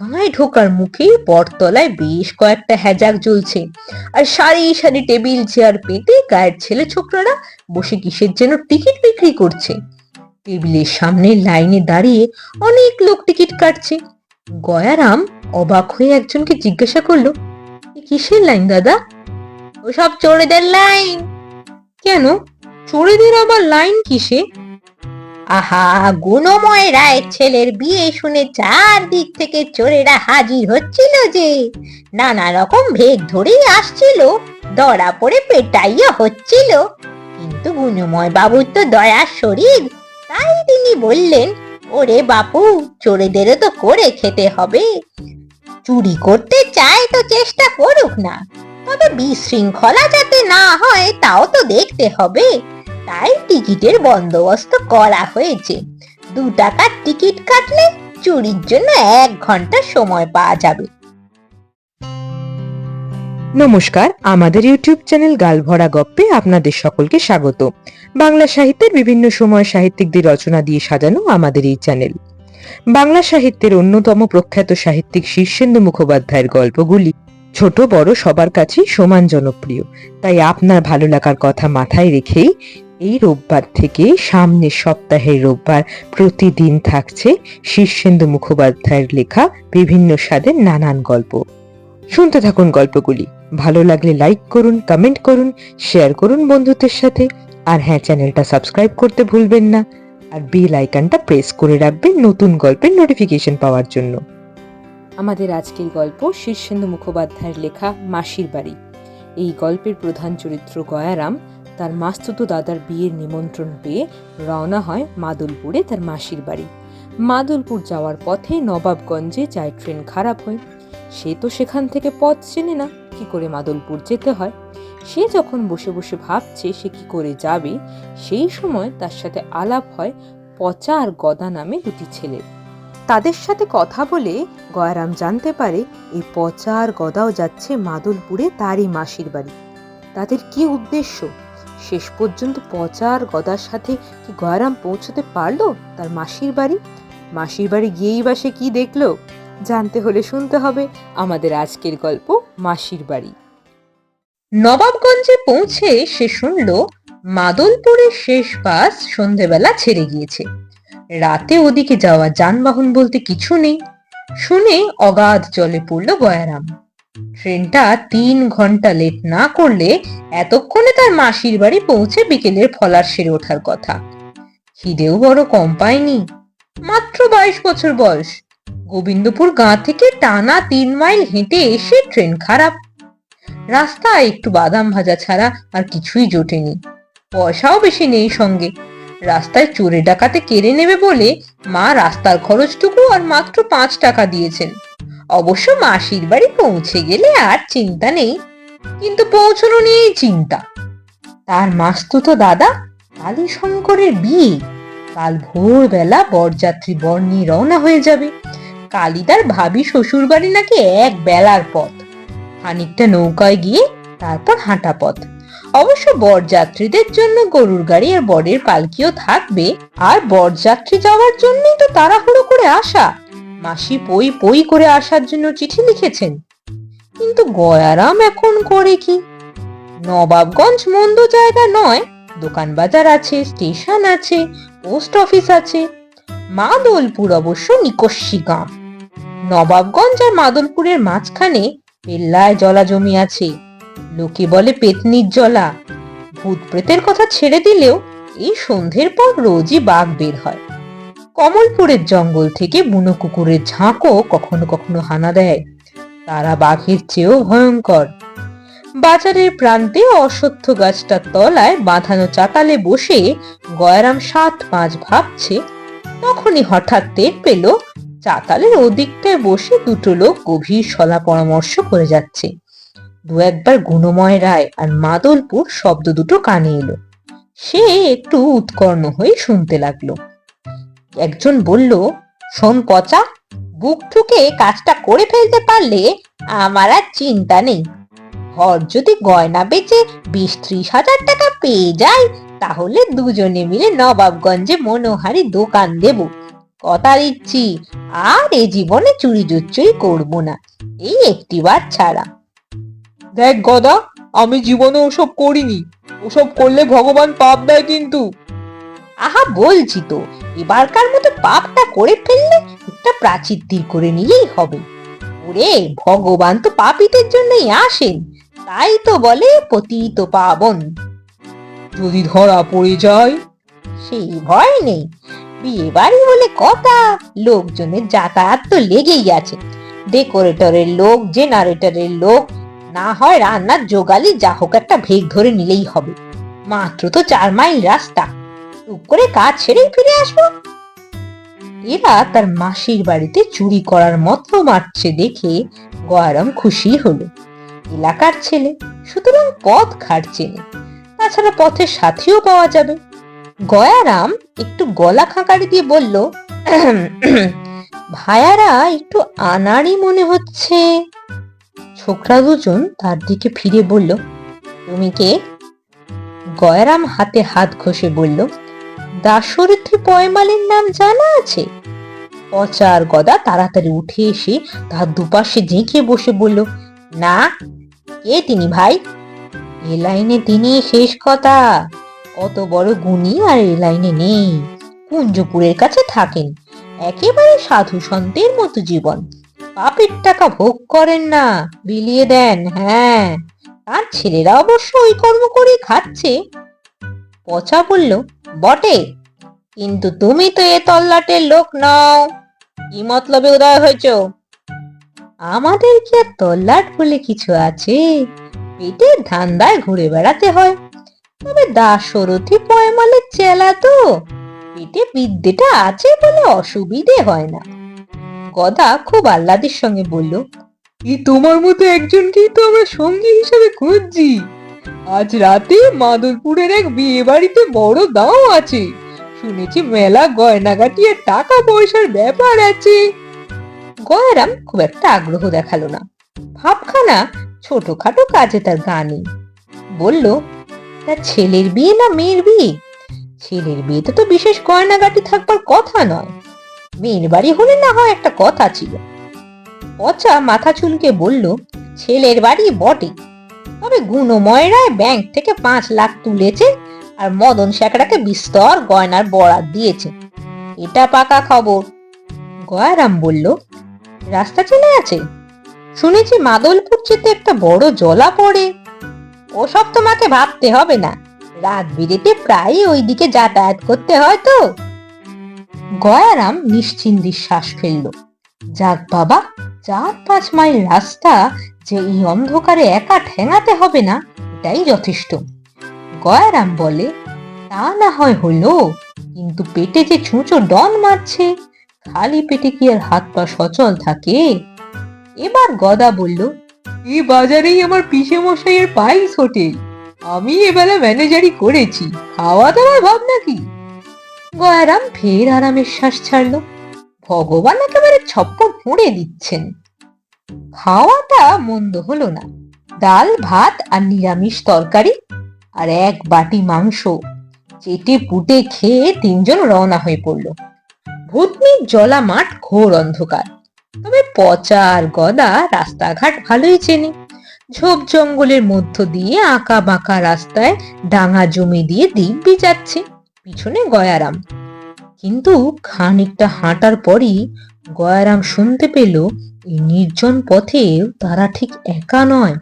গায়ে ঢোকার মুখে বটতলায় বেশ কয়েকটা হ্যাজাক জ্বলছে। আর সারি সারি টেবিল চেয়ার পেতে গায়ের ছেলে ছোকরারা বসে কিসের যেন টিকিট বিক্রি করছে। টেবিলের সামনে লাইনে দাঁড়িয়ে অনেক লোক টিকিট কাটছে। গয়ারাম অবাক হয়ে একজনকে জিজ্ঞাসা করল কিসের লাইন দাদা? ওসব চোরেদের লাইন। কেন? চোরেদের আবার লাইন কিসে? আহা, গুণময় রায়ের ছেলের বিয়ে শুনে চারদিক থেকে চোরেরা হাজির হচ্ছিল যে নানা রকম ভেগ ধরেই আসছিল দড়া পড়ে পেটাইয়া হচ্ছিল। কিন্তু গুণময় বাবুর তো দয়ার শরীর, তাই তিনি বললেন, ওরে বাপু, চোরেদেরও তো করে খেতে হবে। চুরি করতে চায় তো চেষ্টা করুক না, তবে বিশৃঙ্খলা যাতে না হয়, তাও তো দেখতে হবে। তাই টিকিটের বন্দোবস্ত করা হয়েছে। দু টাকার টিকিট কাটলে চুরির জন্য এক ঘণ্টা সময় পাওয়া যাবে। নমস্কার, আমাদের ইউটিউব চ্যানেল গালভরা গপ্পে আপনাদের সকলকে স্বাগত। বাংলা সাহিত্যের বিভিন্ন সময় সাহিত্যিকদের রচনা দিয়ে সাজানো আমাদের এই চ্যানেল। বাংলা সাহিত্যের অন্যতম প্রখ্যাত সাহিত্যিক শীর্ষেন্দু মুখোপাধ্যায়ের গল্পগুলি ছোট, বড়, সবার কাছেই সমান জনপ্রিয়। তাই আপনার ভালো লাগার কথা মাথায় রেখেই এই রোববার থেকে সামনের সপ্তাহের রোববার প্রতিদিন থাকছে শীর্ষেন্দু মুখোপাধ্যায়ের লেখা বিভিন্ন স্বাদের নানান গল্প। শুনতে থাকুন গল্পগুলি। ভালো লাগলে লাইক করুন, কমেন্ট করুন, শেয়ার করুন বন্ধুদের সাথে। আর হ্যাঁ চ্যানেলটা সাবস্ক্রাইব করতে ভুলবেন না। আর বেল আইকনটা প্রেস করে রাখবেন নতুন গল্পের নোটিফিকেশন পাওয়ার জন্য। আমাদের আজকের গল্প শীর্ষেন্দু মুখোপাধ্যায়ের লেখা মাসির বাড়ি। এই গল্পের প্রধান চরিত্র গয়ারাম তার মাস্তুতো দাদার বিয়ের নিমন্ত্রণ পেয়ে রওনা হয় মাদুলপুরে তার মাসির বাড়ি। মাদুলপুর যাওয়ার পথে নবাবগঞ্জে যায় ট্রেন খারাপ হয়। সে তো সেখান থেকে পথ চেনে না, কি করে মাদলপুর যেতে হয়? সে যখন বসে বসে ভাবছে সে কি করে যাবে, সেই সময় তার সাথে আলাপ হয় পচা আর গদা নামে দুটি ছেলে। তাদের সাথে কথা বলে গয়ারাম জানতে পারে এই পচা আর গদাও যাচ্ছে মাদলপুরে তারই মাসির বাড়ি। তাদের কি উদ্দেশ্য? শেষ পর্যন্ত পচা আর গদার সাথে কি গয়ারাম পৌঁছতে পারল তার মাসির বাড়ি? মাসির বাড়ি গিয়েই বা সে কি দেখল? জানতে হলে শুনতে হবে আমাদের আজকের গল্প মাসির বাড়ি। নবাবগঞ্জে পৌঁছে সে শুনল মাদলপুরের শেষ বাস সন্ধেবেলা ছেড়ে গিয়েছে। রাতে ওদিকে যাওয়া যানবাহন বলতে কিছু নেই। শুনে অগাধ জলে পড়ল গয়ারাম। ট্রেনটা তিন ঘণ্টা লেট না করলে এতক্ষণে তার মাসির বাড়ি পৌঁছে বিকেলের ফলার সেরে ওঠার কথা। খিদেও বড় কম পায়নি। মাত্র বাইশ বছর বয়স। গোবিন্দপুর গাঁ থেকে টানা তিন মাইল হেঁটে এসে ট্রেন খারাপ। রাস্তায় একটু বাদাম ভাজা ছাড়া আর কিছুই জোটেনি। পয়সাও বেশি নেই সঙ্গে। রাস্তায় চোরে ডাকাতে কেড়ে নেবে বলে মা রাস্তার খরচটুকু আর মাত্র পাঁচ টাকা দিয়েছেন। অবশ্য মাসির বাড়ি পৌঁছে গেলে আর চিন্তা নেই। কিন্তু পৌঁছানো নিয়েই চিন্তা। তার মাস্তুতো দাদা কালীশঙ্করের বিয়ে। কাল ভোরবেলা বরযাত্রী বর নিয়ে রওনা হয়ে যাবে। কালিদার ভাবি শ্বশুর বাড়ি নাকি এক বেলার পথ। খানিকটা নৌকায় গিয়ে তারপর হাঁটা পথ। অবশ্য বরযাত্রীদের জন্য গরুর গাড়ি আর বরের পালকিও থাকবে। আর বরযাত্রী যাওয়ার জন্যই তো তাড়াহুড়ো করে আসা। মাসি পই পই করে আসার জন্য চিঠি লিখেছেন। কিন্তু গয়ারাম এখন করে কি? নবাবগঞ্জ মন্দ জায়গা নয়, দোকান বাজার আছে, স্টেশন আছে, পোস্ট অফিস আছে। মাদলপুর অবশ্য নিকস্যি গাঁ। নবাবগঞ্জ আর মাদলপুরের মাঝখানে পেল্লায় জলা জমি আছে। লোকে বলে পেতনির জলা। ভূত প্রেতের কথা ছেড়ে দিলেও এই সন্ধ্যের পর রোজই বাঘ বের হয়। কমলপুরের জঙ্গল থেকে বুনো কুকুরের ঝাঁকও কখনো কখনো হানা দেয়। তারা বাঘের চেয়েও ভয়ঙ্কর। বাজারের প্রান্তে অশ্বত্থ গাছটার তলায় বাঁধানো চাতালে বসে গয়ারাম সাত পাঁচ ভাবছে, তখনই হঠাৎ টের পেল, চাতালের ওদিকটায় বসে দুটো লোক গভীর সলা পরামর্শ করে যাচ্ছে। দু একবার গুণময় রায় আর মাদলপুর শব্দ দুটো কানে এলো। সে একটু উৎকর্ণ হয়ে শুনতে লাগল। একজন বলল শোন পচা বুক ঠুকে কাজটা করে ফেলতে পারলে আমার আর চিন্তা নেই। ঘর যদি গয়না বেচে বিশ ত্রিশ হাজার টাকা পেয়ে যায় তাহলে দুজনে মিলে নবাবগঞ্জে মনোহারি দোকান দেব। কথা দিচ্ছি আর এ জীবনে চুরি জুচ্চুই করব না। এই একটিবার ছাড়া। দেখ গদা আমি জীবনে ওসব করিনি। ওসব করলে ভগবান পাপ দেয় কিন্তু। আহা বলছি তো এবারকার মতো পাপটা করে ফেললে একটা প্রাচিত্তির করে নিলেই হবে। ওরে, ভগবান তো পাপীদের জন্যই আসেন, তাই তো বলে পতিত পাবন। যদি ধরা পড়ে যায়? সেই ভয় নেই। বিয়ে বাড়ি বলে কথা, লোকজনের যাতায়াত তো লেগেই আছে। ডেকোরেটরের লোক, জেনারেটরের লোক, না হয় রান্নার জোগালি যা হোক একটা ভেগ ধরে নিলেই হবে। মাত্র তো চার মাইল রাস্তা। টুক করে কাজ ছেড়েই ফিরে আসব? এরা তার মাসির বাড়িতে চুরি করার মতো মারছে দেখে গয়ারাম খুশি হলো। এলাকার ছেলে, সুতরাং পথ ঘাটছে না। তাছাড়া পথের সাথীও পাওয়া যাবে। গয়ারাম একটু গলা খাঁকারি দিয়ে বলল ভায়ারা একটু আনাড়ি মনে হচ্ছে। ছোকরা দুজন তার দিকে ফিরে বলল, তুমি কে? গয়ারাম হাতে হাত ঘষে বলল দাশরথী পয়মালের নাম জানা আছে? পচার গদা তাড়াতাড়ি উঠে এসে তার দুপাশে জেঁকে বসে বলল, না, কে তিনি ভাই? এ লাইনে তিনি শেষ কথা। অত বড় গুণী আর এ লাইনে নেই। কুঞ্জপুরের কাছে থাকেন। একেবারে সাধু সন্তের মতো জীবন। পাপের টাকা ভোগ করেন না, বিলিয়ে দেন হ্যাঁ। তার ছেলেরা অবশ্য ওই কর্ম করেই খাচ্ছে। পচা বলল, বটে। কিন্তু তুমি তো এ তল্লাটের লোক নও। কি মতলবে উদয় হয়েছ? আমাদের কি আর তল্লাট বলে কিছু আছে? পেটের ধান্দায় ঘুরে বেড়াতে হয়। তবে দাসরথী পয়মালের চেলা তো। পেটে বিদ্যেটা আছে বলে অসুবিধে হয় না। গদা খুব আহ্লাদের সঙ্গে বলল এই তোমার মতো একজনকেই তো আমরা সঙ্গী হিসেবে খুঁজছি? আজ রাতে মাদলপুরের এক বিয়ে বাড়িতে বড় দাও আছে। শুনেছি মেলা গয়নাগাটি আর টাকা পয়সার ব্যাপার আছে। গয়ারাম খুব একটা আগ্রহ দেখাল না। ভাবখানা ছোটখাটো কাজে তার গা নেই। বলল তার ছেলের বিয়ে না মেয়ের বিয়ে? ছেলের বিয়েতে তো বিশেষ গয়নাগাটি থাকবার কথা নয়। মেয়ের বাড়ি হলে না হয় একটা কথা ছিল। পচা মাথা চুলকে বলল, ছেলের বাড়ি বটে। তবে গুণময়রায় ব্যাংক থেকে পাঁচ লাখ তুলেছে আর মদন শেখরাকে বিস্তর গয়নার বরাত দিয়েছে। এটা পাকা খবর। গয়ারাম বলল, রাস্তা চলে আছে? শুনেছি মাদলপুর যেতে একটা বড় জলা পড়ে। ওসব তোমাকে ভাবতে হবে না। রাত বিরেতে প্রায় ওইদিকে যাতায়াত করতে হয় তো? গয়ারাম নিশ্চিন্তি শ্বাস ফেলল, যাক বাবা, চার পাঁচ মাইল রাস্তা যে এই অন্ধকারে একা ঠেঙাতে হবে না, এটাই যথেষ্ট। গয়ারাম বলে, তা না হয় হলো, কিন্তু পেটে যে ছুঁচো ডন মারছে, খালি পেটে কি আর হাত পা সচল থাকে? এবার গদা বলল এই বাজারেই আমার পিসে মশাইয়ের পাইস হোটেল। আমি এবেলা ম্যানেজারি করেছি খাওয়া দাওয়ার ভাবনা কি? গয়ারাম ফের আরামের শ্বাস ছাড়লো। ভগবান একেবারে ছপ্পর ফুঁড়ে দিচ্ছেন। খাওয়াটা মন্দ হলো না। ডাল, ভাত আর নিরামিষ তরকারি আর এক বাটি মাংস। চেটে পুটে খেয়ে তিনজন রওনা হয়ে পড়ল। ভূতনির জলা মাঠ ঘোর অন্ধকার। তবে পচা আর গদা রাস্তাঘাট ভালোই চেনে। ঝোপ জঙ্গলের মধ্য দিয়ে আঁকা বাঁকা রাস্তায় ডাঙা জমি দিয়ে দিব্যি যাচ্ছে পিছনে গয়ারাম। কিন্তু খানিকটা হাঁটার পরই গয়ারাম শুনতে পেল এই নির্জন পথেও তারা ঠিক একা নয়।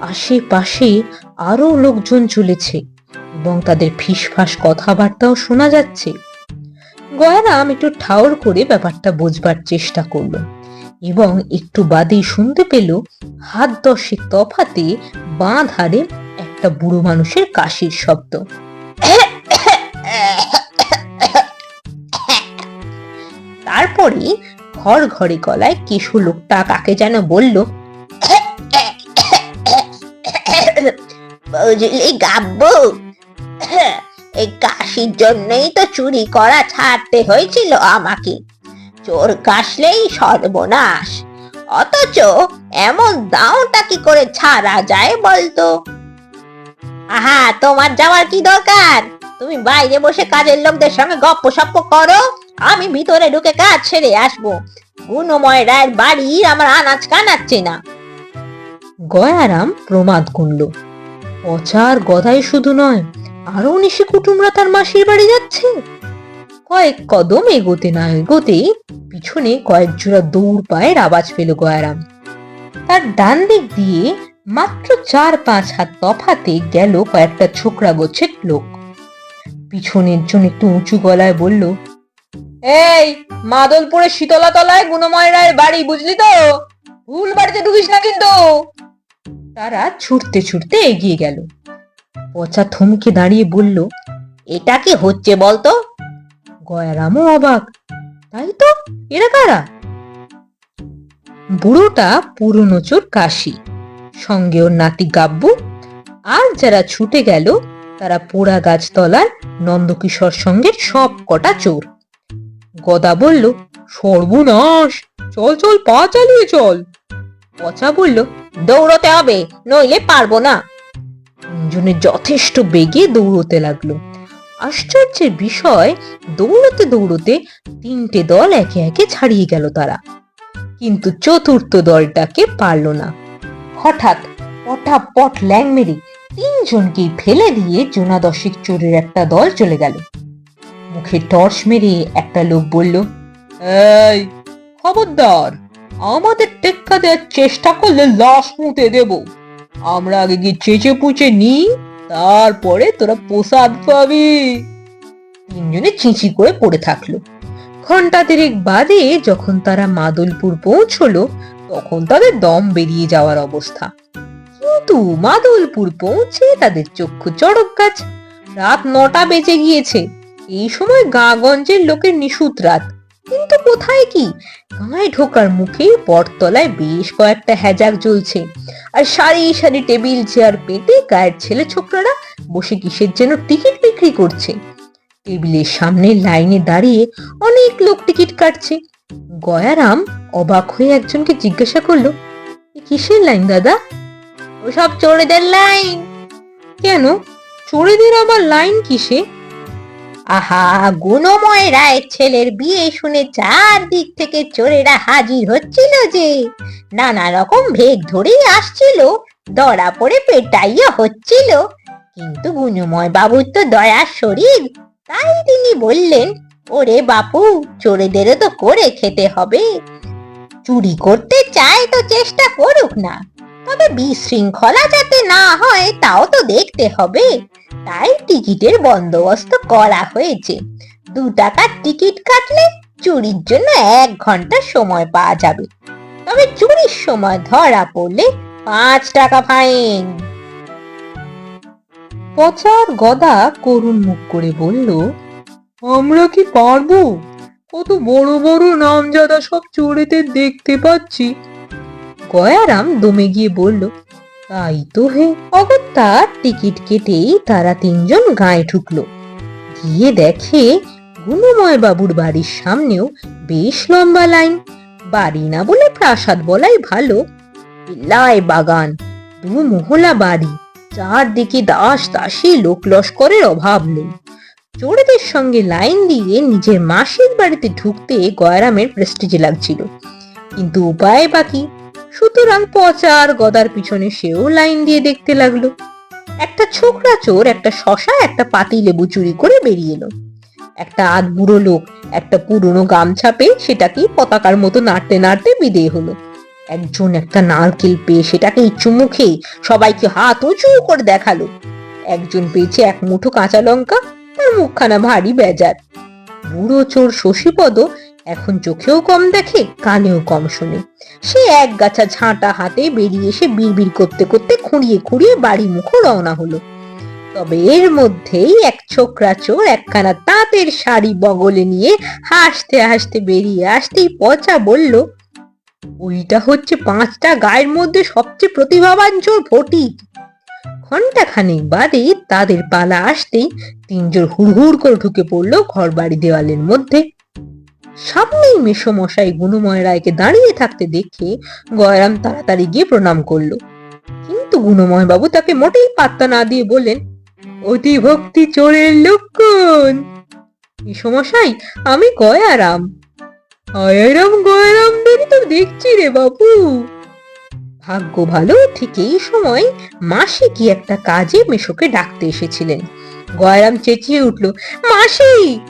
আশেপাশে আরও লোকজন চলেছে এবং তাদের ফিসফাস কথাবার্তাও শোনা যাচ্ছে। গয়ারাম একটু ঠাউর করে ব্যাপারটা বোঝবার চেষ্টা করল এবং একটু বাদেই শুনতে পেল হাত দশেক তফাতে বাঁ ধারে একটা বুড়ো মানুষের কাশির শব্দ। তারপরে ঘর ঘরে গলায় কেশু লোকটা কাকে যেন বলল, বুঝলি গাব্বু? এই কাশির জন্যই তো চুরি করা ছাড়তে হয়েছিল আমাকে। চোর কাশলেই সর্বনাশ। অথচ এমন দাওটা কি করে ছাড়া যায় বলতো? আহা, তোমার যাওয়ার কি দরকার? তুমি বাইরে বসে কাজের লোকদের সঙ্গে গপ্প সপ্প করো। আমি ভিতরে ঢুকে কাজ ছেড়ে আসব। গুণময় রায়ের বাড়ি আমার আনাজ কানাচ্ছে না। গয়ারাম প্রমাদ গুনল। পচার গদাই শুধু নয় আরও নিশি কুটুমরা তার মাসির বাড়ি যাচ্ছে। কয়েক কদম এগোতে না এগোতে পিছনে কয়েক জোড়া দৌড় পায়ের আওয়াজ পেল গয়ারাম। তার ডান দিক দিয়ে মাত্র চার পাঁচ হাত তফাতে গেল কয়েকটা ছোকরা গোছের লোক। পিছনের জন্য একটু উঁচু গলায় বলল এই মাদলপুরের শীতলা তলায় গুণময় রায়ের বাড়ি, বুঝলি তো? ভুল বাড়িতে ঢুকিস না কিন্তু। তারা ছুটতে ছুটতে এগিয়ে গেল। পচা থমকে দাঁড়িয়ে বলল, এটা কি হচ্ছে বলতো? গয়ারামও অবাক, তাই তো? এরা কারা? বুড়োটা পুরনো চোর কাশি, সঙ্গে ওর নাতি গাব্বু, আর যারা ছুটে গেল, তারা পোড়া গাছতলার নন্দকিশোর সঙ্গে সব কটা চোর। গদা বলল, সর্বনাশ! চল চল, পা চালিয়ে চল। পচা বলল, দৌড়তে হবে, নইলে পারব না। তিনজনে যথেষ্ট বেগে দৌড়তে লাগল। আশ্চর্যের বিষয়, দৌড়তে দৌড়তে তিনটে দল একে একে ছাড়িয়ে গেল তারা। কিন্তু চতুর্থ দলটাকে পারল না। হঠাৎ পটাপট ল্যাং মেরে তিনজনকেই ফেলে দিয়ে জোনা দশেক চোরের একটা দল চলে গেল। মুখে টর্চ মেরে একটা লোক বলল, এই, খবরদার, আমাদের টেক্কা দেওয়ার চেষ্টা করলে লাশ মুতে দেব। আমরা আগে গিয়ে চেঁচে পুচে নিই, তারপরে তোরা প্রসাদ পাবি। তিনজনে চিঁচি করে পড়ে থাকল। ঘণ্টা দেড়েক বাদে যখন তারা মাদলপুর পৌঁছলো, তখন তাদের দম বেরিয়ে যাওয়ার অবস্থা। কিন্তু মাদলপুর পৌঁছে তাদের চক্ষু চড়ক গাছ। রাত নটা বেজে গিয়েছে। এই সময় গাঁগঞ্জের লোকের নিশুত রাত। কিন্তু কোথায় কি? গায়ে ঢোকার মুখে বটতলায় বেশ কয়েকটা হ্যাজাক জ্বলছে। আর সারি সারি টেবিল, চেয়ার পেতে গায়ের ছেলে ছোকরারা বসে কিসের যেন টিকিট বিক্রি করছে। টেবিলের সামনে লাইনে দাঁড়িয়ে অনেক লোক টিকিট কাটছে। গয়ারাম অবাক হয়ে একজনকে জিজ্ঞাসা করল কিসের লাইন দাদা? ওসব চোরেদের লাইন। কেন? চোরেদের আবার লাইন কিসে? আহা গুণময় রায়ের ছেলের বিয়ে শুনে চারদিক থেকে চোরেরা হাজির হচ্ছিল যে নানা রকম ভেগ ধরেই আসছিল দড়া পড়ে পেটাইয়া হচ্ছিল। কিন্তু গুণময় বাবুর তো দয়ার শরীর, তাই তিনি বললেন, ওরে বাপু, চোরেদেরও তো করে খেতে হবে। চুরি করতে চায় তো চেষ্টা করুক না। তবে বিশৃঙ্খলা যাতে না হয়, তাও তো দেখতে হবে। তাই টিকিটের বন্দোবস্ত করা হয়েছে। দু টাকার টিকিট কাটলে চুরির জন্য এক ঘণ্টা সময় পাওয়া যাবে। তবে চুরির সময় ধরা পড়লে পাঁচ টাকা ফাইন। পচার গদা করুণ মুখ করে বলল, আমরা কি পারব? কত বড় বড় নামজাদা সব চোরেদের দেখতে পাচ্ছি। গয়ারাম দমে গিয়ে বলল, তাই তো হে অগত্যা টিকিট কেটেই তারা তিনজন গায়ে ঢুকলো গিয়ে দেখে গুণময় বাবুর বাড়ির সামনেও বেশ লম্বা লাইন, বাড়ি না বলে প্রাসাদ বলাই ভালো। বিল্লায় বাগান দু মহলা বাড়ি, চারদিকে দাস দাসী লোক লস্করের অভাব নেই। চোরেদের সঙ্গে লাইন দিয়ে নিজের মাসির বাড়িতে ঢুকতে গয়রামের প্রেস্টিজে লাগছিল। কিন্তু উপায় বাকি সুতরাং পচা আর গদার পিছনে সেও লাইন দিয়ে দেখতে লাগল। একটা ছোকরা চোর, একটা শশা, একটা পাতি লেবু চুরি করে বেরিয়ে এলো। একটা আধ বুড়ো লোক, একটা পুরনো গামছা পেয়ে সেটাকেই পতাকার মতো নাড়তে নাড়তে বিদেয় হলো। একজন একটা নারকেল পেয়ে সেটাকে চুমু খেয়ে সবাইকে হাত উঁচু করে দেখাল। একজন পেয়েছে এক মুঠো কাঁচা লঙ্কা, তার মুখখানা ভারী বেজার। বুড়ো চোর শশীপদ এখন চোখেও কম দেখে, কানেও কম শোনে। সে এক গাছা ঝাঁটা হাতে বেরিয়ে এসে বিড়বিড় করতে করতে খুঁড়িয়ে খুঁড়িয়ে বাড়ি মুখো রওনা হলো। তবে এর মধ্যেই এক ছোকরা চোর একখানা তাঁতের শাড়ি বগলে নিয়ে হাসতে হাসতে বেরিয়ে আসতেই পচা বলল ওইটা হচ্ছে পাঁচটা গায়ের মধ্যে সবচেয়ে প্রতিভাবান চোর ফটিক। ঘণ্টা খানেক বাদে তাদের পালা আসতেই তিনজন হুড়হুড় করে ঢুকে পড়ল ঘর বাড়ি দেওয়ালের মধ্যে। সামনেই মেসমশাই গুণময় রায়কে দাঁড়িয়ে থাকতে দেখে গয়রাম তাড়াতাড়ি গিয়ে প্রণাম করল। কিন্তু গুণময় বাবু তাকে মোটেই পাত্তা না দিয়ে বললেন, অতি ভক্তি চোরের লক্ষণ। মেসমশাই, আমি গয়ারাম। আয়ারাম গয়ারাম দেরি তো দেখছি রে বাবু। ভাগ্য ভালো, ঠিক এই সময় মাসি কি একটা কাজে মেশোকে ডাকতে এসেছিলেন। গয়রাম চেঁচিয়ে উঠল, মাসি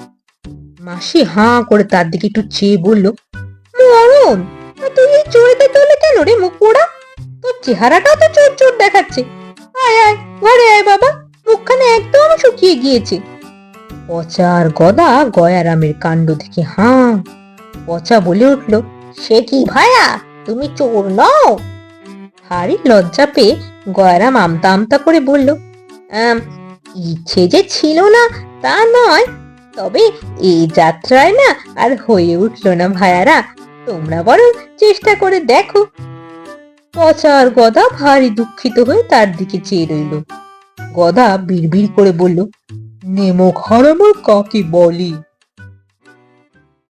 মাসি হাঁ করে তার দিকে একটু চেয়ে বলল মরণ? তুই এই চড়িতে চলে কেন রে মুখ পোড়া? তোর চেহারাটা তো চোর চোর দেখাচ্ছে। আয় আয় ঘরে আয় বাবা মুখখানে একদম শুকিয়ে গিয়েছে। পচা গদা গয়ারামের কাণ্ড দেখে হাঁ পচা বলে উঠল সে কি ভায়া? তুমি চোর নও? ভারী লজ্জা পেয়ে গয়রাম আমতা আমতা করে বলল "আম, ইচ্ছে যে ছিল না তা নয় তবে এই যাত্রায় না আর হয়ে উঠল না ভাইয়ারা। তোমরা বরং চেষ্টা করে দেখো। পচা আর গদা ভারী দুঃখিত হয়ে তার দিকে চেয়ে রইল। গদা বিড়বিড় করে বলল, নেমো ঘরমর কাকে বলি।